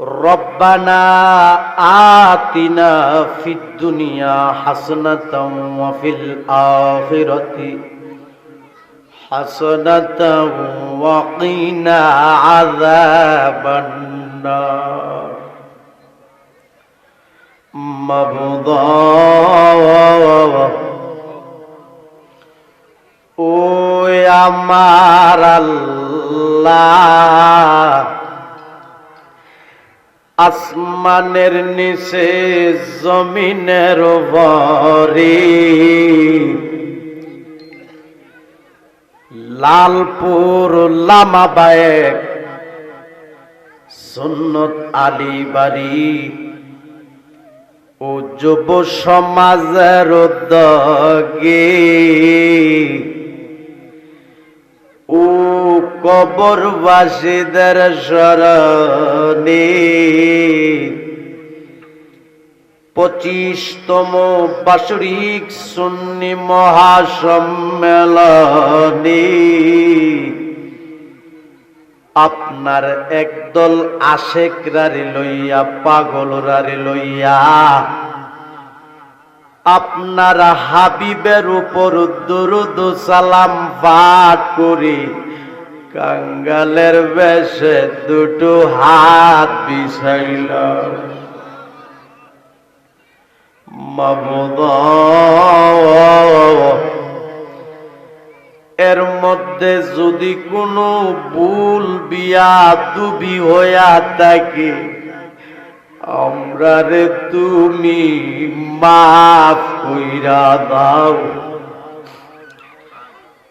ربنا آتنا في الدنيا حسنة وفي الآخرة حسنة وقنا عذاب النار مبضى ও আমার আল্লাহ আসমানের নিচে জমিনের ভরে লালপুর লামাবায়েক সুন্নত আলিবাড়ি ও যুব সমাজের উদ্যোগে। ও কবরবাসীদের স্মরণে পঁচিশতম বাৎসরিক সুন্নি মহাসম্মেলনে। আপনার একদল আশেক রারি লইয়া পাগল রারি লইয়া, আপনার হাবিবের উপর দুরুদ সালাম পাঠ করি কাঙ্গালের বেশে দুটো হাত বিষাইল মাবুদ, এর মধ্যে যদি কোনো ভুল বিয়া দুবি হইয়া থাকে, আমরা রে তুমি মাফ কইরা দাও।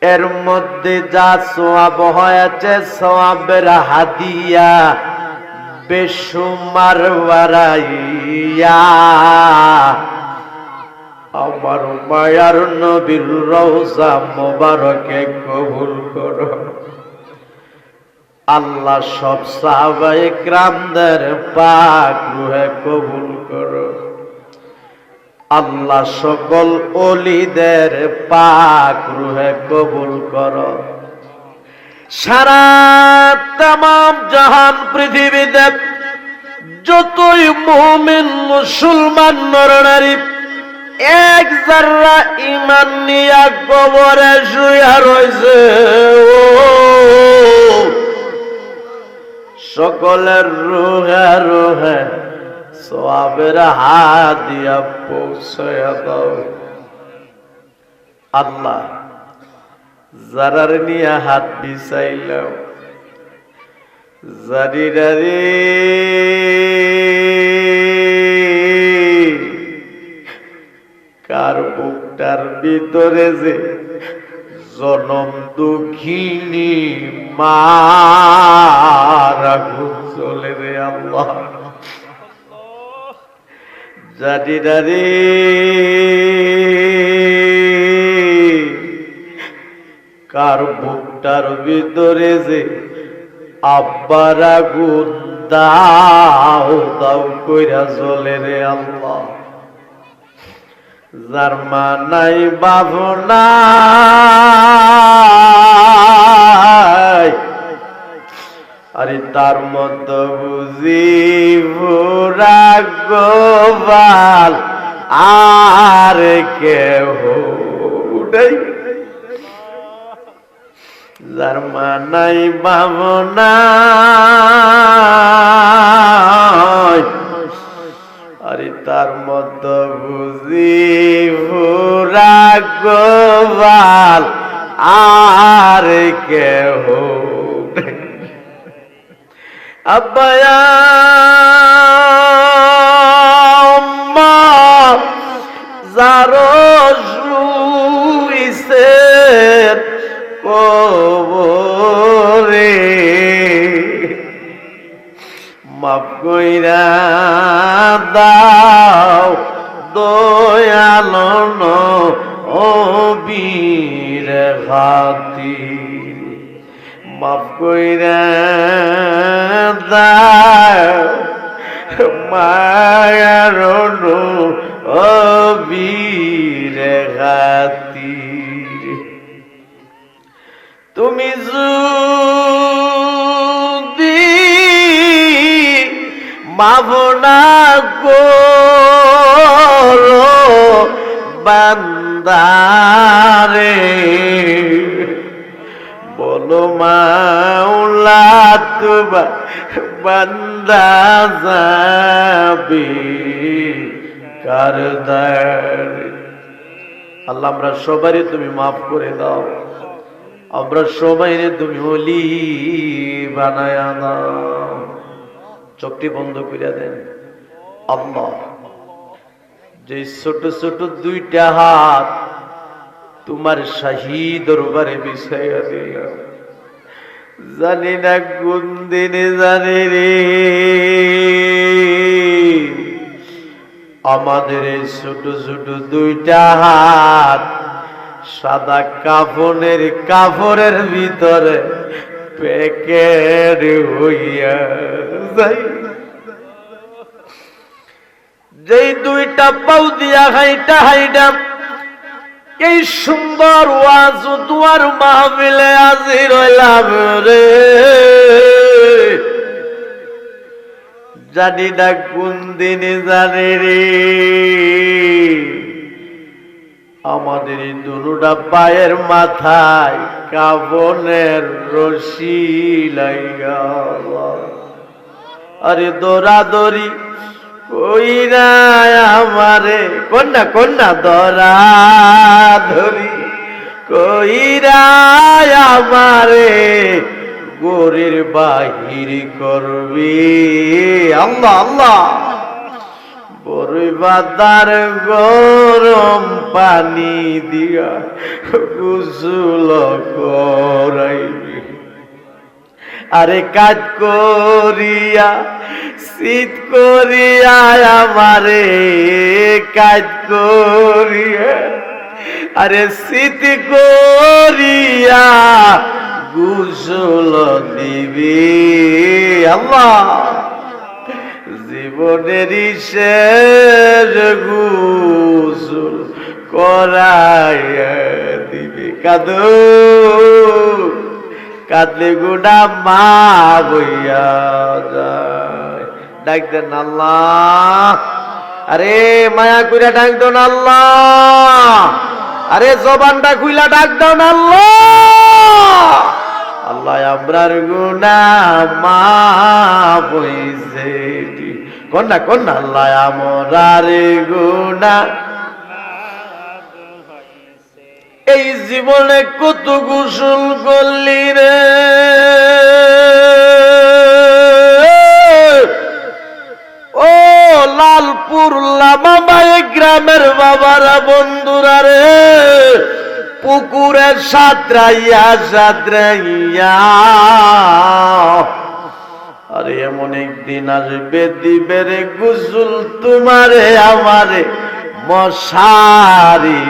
এর মধ্যে যা সোয়াব হয়েছে সোয়াবের হাদিয়া বেসুমার আমার মায়ার নবীর রওজা মোবারকে কবুল করো। আল্লাহ সব সাহাবায়ে ক্রামদের পাক রুহে কবুল করো। আল্লাহ সকল অলিদের পাক রুহে কবুল করো। সারা তাম জাহান পৃথিবীতে যতই মুমিন, মুসলমান, নরনারী, এক জাররা ইমান নিয়া কবরে শুয়া রয়েছে সকলের রুহে রুহে সবের হাত দিয়া পৌঁছয়া দাও। আল্লাহ, যারার নিয়ে হাত বিছাইলাম জারিরারি কার বুকটার ভিতরে যে জনম দুঃখিনী মারা চলে রে আল্লাহ। জানি না রে কার বুকটার ভিতরে যে আব্বার আগুন দাও দাও কইরা চলে রে আল্লাহ যার মা আরে তার মতো বুঝি ভোরা গোপাল আর কেহ উঠাই যার মা নাই বাবু নাই আরে তার মতো বুঝি ভোরা গোপাল আর কেহ আব্বায়া যারো শুইছে কবরে মাফ কইরা দাও দয়ালন ও বীর খাতির মাফ কইরা মায়ার ও বীর খাতির। তুমি যদি মাভনা করো বান্দারে তুবা বান্দা যাবে কারদার আল্লাহ, আমরা সবারই তুমি মাফ করে দাও। আমরা সবাই তুমি অলি বানায় দাও। চোখটি বন্ধ করে দেন। আল্লাহ, যে ছোট ছোট দুইটা হাত তোমার শাহী দরবারে বিছাইয়া দিলাম জানি না কোন দিনে জানি রে। আমাদের এই ছোট ছোট দুইটা হাত সাদা কাফনের কাপড়ের ভিতরে প্যাকেট হইয়া যাই যেই দুইটা পাউ দিয়া হাইটা হাইটা এই সুন্দর ওয়াজ দুয়ার মাহফিলে আজি রইলাম রে। জানি না কোন দিনে জানি রে। আমাদের দুটা পায়ের মাথায় কাবনের রশি লাইগা। আরে দৌড়াদৌড়ি আমারে কন্যা কন্যা দরা ধরি। কইরা আমারে গোরের বাহির করবি। আল্লাহ আল্লাহ। বড়ই বাদার গরম পানি দিয়া গুসুল করাইবি। আরে কাজ করিয়া, শীত করিয়া, আমারে কাজ করিয়া। আরে শীত করিয়া গুসল দিবি, আল্লাহ। জীবনের শেষ গুসল করাইয়া দিবি, কাদু। কাঁদলে গুডা মা বইয়া যায়। ডাক দেন আল্লাহ। আরে, মায়া কইরা ডাক দেন আল্লাহ। আরে, জবানটা খুইলা ডাক দেন আল্লাহ। আল্লাহ, আমরার গুনা মা বইছে কন্যা কন্যা, আল্লাহ, আমরার গুনা এই জীবনে কত গোসল করলি রে? ও লালপুর লামাবাই গ্রামের বাবারা বন্ধুরা রে পুকুরের সাঁতরাইয়া সাঁতরাইয়া। আরে এমন একদিন আসবে দিবেরে গুসুল তোমারে আমারে। মশারি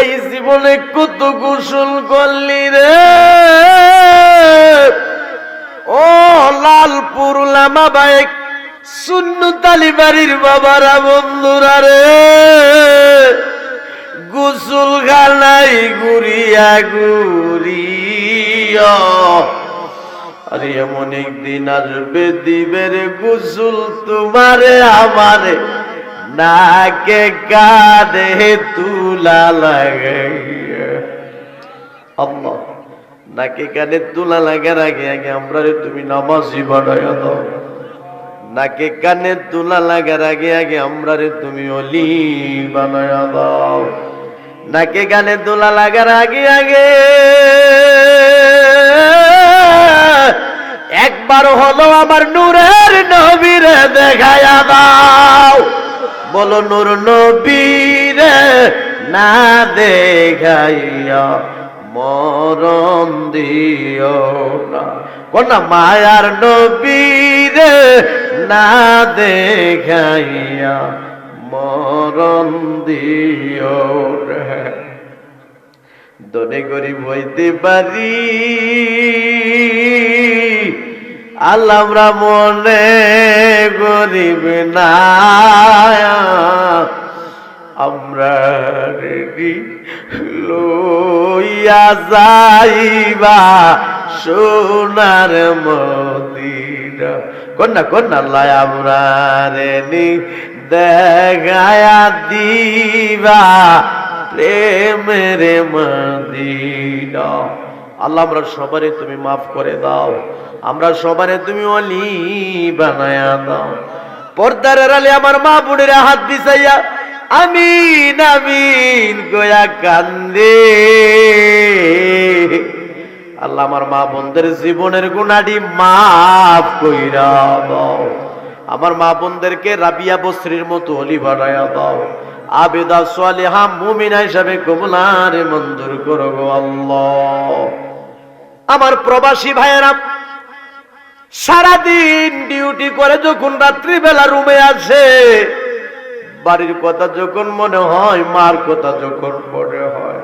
এই জীবনে কত গোসল করলি রে? ও লালপুর লামা বাইক শূন্য তালিবাড়ির বাবারা বন্ধুরা রে। গোসল গালাই গুড়িয়া গুড়িয়া আরে এমন একদিন আসবে দিবের গুসুল তোমারে আমারে। নাকে কাঁধে তুলা লাগাইয়া। আল্লাহ, নাকে কানে তুলা লাগার আগে আগে আমরা তুমি নামাজি বানাইয়া দাও। নাকে কানে তুলা লাগার আগে আগে আমরা রে তুমি অলি বানাইয়া দাও। নাকে কানে তুলা লাগার আগে আগে একবার হলো আমার নূরের নবীরে দেখায়া দাও। বলো, নূর নবীরে না দেখাইয়া মরণ দিও না। কোন মায়ার নবীরে না দেখাইয়া মরণ দিও রে দনে গরিব হইতে পারি আল্লাহ আমরা মনে গরিব না। আমরা রেডি লইয়া যাইবা সোনার মদিনা। কন্যা কন্যা লাই আমরা রেনি দেখায়া দিবা প্রেমের মদিনা। আল্লাহ আমরা সবারে তুমি মাফ করে দাও। আমরা সবারে তুমি অলি বানায়া দাও। পর্দার আলে আমার মা বোনের হাত বিছাইয়া, আমিন আমিন গোয়া কান্দে। আল্লাহ আমার মা বোনদের জীবনের গুণাটি মাফ কইরা দাও। আমার মা বোনদেরকে রাবিয়া বস্ত্রীর মতো অলি বানায়া দাও। আবেদা সালেহা মুমিনা হিসাবে কবুলারে মঞ্জুর করো আল্লাহ। আমার প্রবাসী ভাইয়েরা, সারাদিন ডিউটি করে যখন রাত্রিবেলা রুমে আসে, বাড়ির কথা যখন মনে হয়, মার কথা যখন মনে হয়,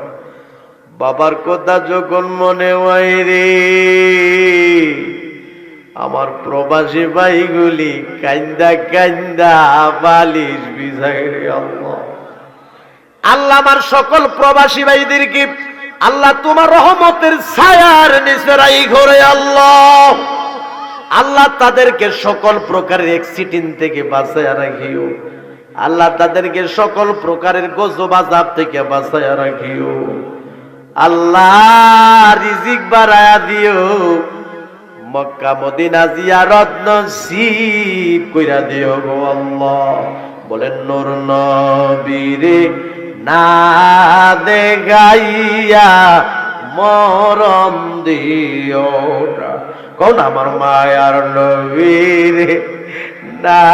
বাবার কথা যখন মনে হয় রে, আমার প্রবাসী ভাইগুলি কান্দা কান্দা বালিশ রে আল্লাহ। আল্লাহ আমার সকল প্রবাসী ভাইদেরকে আল্লাহ তোমার রহমতের ছায়ার নিচেরাই ঘরে আল্লাহ। আল্লাহ তাদেরকে সকল প্রকারের অ্যাক্সিডেন্ট থেকে বাঁচায় রাখিও। আল্লাহ তাদেরকে সকল প্রকারের গজব আজাব থেকে বাঁচায় রাখিও। আল্লাহ রিজিক বাড়ায়া দিও। মক্কা, মদিনা জিয়ারত নসিব কইরা দিও গো আল্লাহ। বলেন, নূর নবীরে না দেখাইয়া মরম দিও না। কোন আমার মায়ার নবীরে। না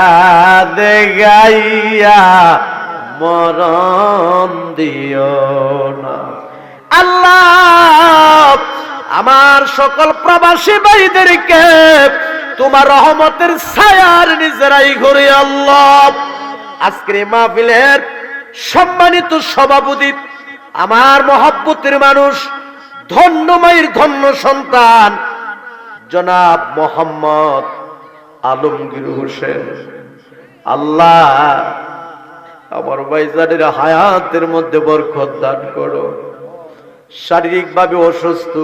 দেখাইয়া মরম দিও না। আল্লাহ, আমার সকল প্রবাসী ভাইদেরকে তোমার রহমতের ছায়ার নিজেরাই ঘুরে আল্লাহ। আজকের মাহফিলের সম্মানিত সভাপতি, আমার মহাব্বতের মানুষ, ধন্য মায়ের ধন্য সন্তান, জনাব মোহাম্মদ আলমগীর হোসেন। আল্লাহ আমার ভাইজানের হায়াতের মধ্যে বরকত দান করো। শারীরিকভাবে অসুস্থ,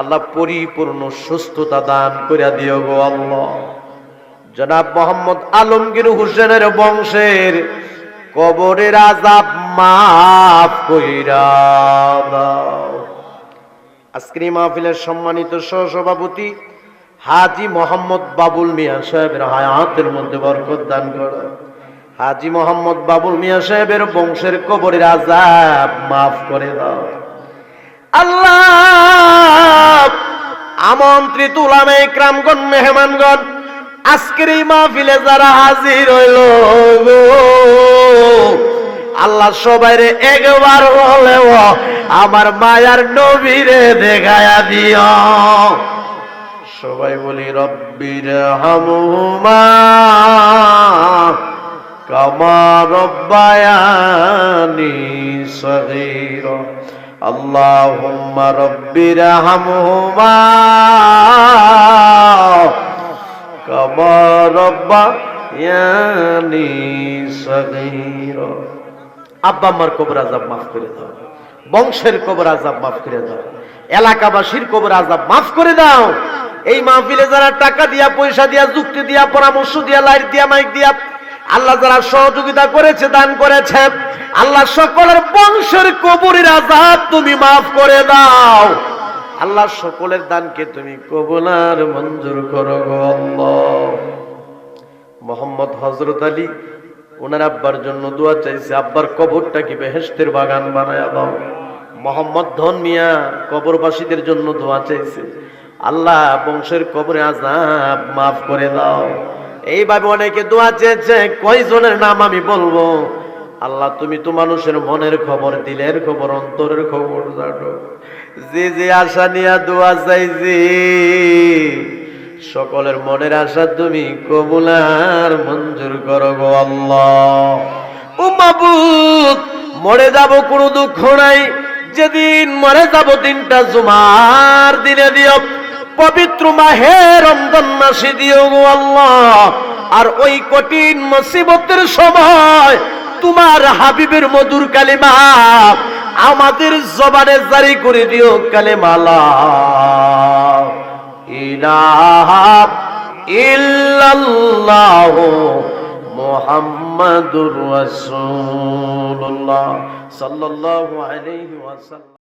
আল্লাহ পরিপূর্ণ সুস্থতা দান করে দিও গো আল্লাহ। জনাব মোহাম্মদ আলমগীর হোসেনের বংশের কবরের আজাব মাফ কইরা দাও। আজকের মাহফিলের সম্মানিত সহসভাপতি হাজি মোহাম্মদ বাবুল মিয়া সাহেবের হায়াতের মধ্যে বরকত দান করো। হাজি মোহাম্মদ বাবুল মিয়া সাহেবের বংশের কবরের আজাব মাফ করে দাও। আল্লাহ, আমন্ত্রিত উলামে ক্রামগণ মেহমানগণ আজকের এই মাহফিলে যারা হাজির হইল আল্লাহ সবাইরে একবার হলেও আমার মায়ার নবীরে দেখায়া দিও। সবাই বলি, রব্বির হামুমা কামা রব্বায়ানি সগীর। আল্লাহুম্মা রব্বির হামুমা كما ربياني صغيرا আব্বা আমার কবর আজাব মাফ করে দাও বংশের কবর আজাব মাফ করে দাও এলাকাবাসীর কবর আজাব মাফ করে দাও এই মাহফিলে যারা টাকা দিয়া পয়সা দিয়া যুক্তি দিয়া পরামর্শ দিয়া লাইট দিয়া মাইক দিয়া আল্লাহ যারা সহযোগিতা করেছে দান করেছে আল্লাহ সকলের বংশের কবরের আজাব তুমি মাফ করে দাও আল্লাহ সকলের দানকে তুমি কবুলার মঞ্জুর করো মোহাম্মদ হজরত আলী, ওনার আব্বার জন্য দোয়া চাইছে, আব্বার কবরটা কি বেহেস্তের বাগান বানায় দাও। মোহাম্মদ ধন মিয়া কবরবাসীদের জন্য দোয়া চাইছে, আল্লাহ বংশের কবরে আজাব মাফ করে দাও। এইভাবে অনেকে দোয়া চেয়েছে, কয়জনের নাম আমি বলব? আল্লাহ, তুমি তো মানুষের মনের খবর, দিলের খবর, অন্তরের খবর জানো। যে যে আশা নিয়া দোয়া চাইছি। সকলের মনের আশা তুমি কবুলার মঞ্জুর করো গো আল্লাহ। ও মাবুদ, মরে যাব কোনো দুঃখ নাই। যেদিন মরে যাব দিনটা জুমার দিনে দিও। পবিত্র মাহে রমজান মাসে দিও গো আল্লাহ। আর ওই কঠিন মুসিবতের সময় তোমার হাবিবের মধুর কালিমা আমাদের জবানে জারি করে দিও কালেমালা ইলাহা ইল্লাল্লাহ মুহাম্মাদুর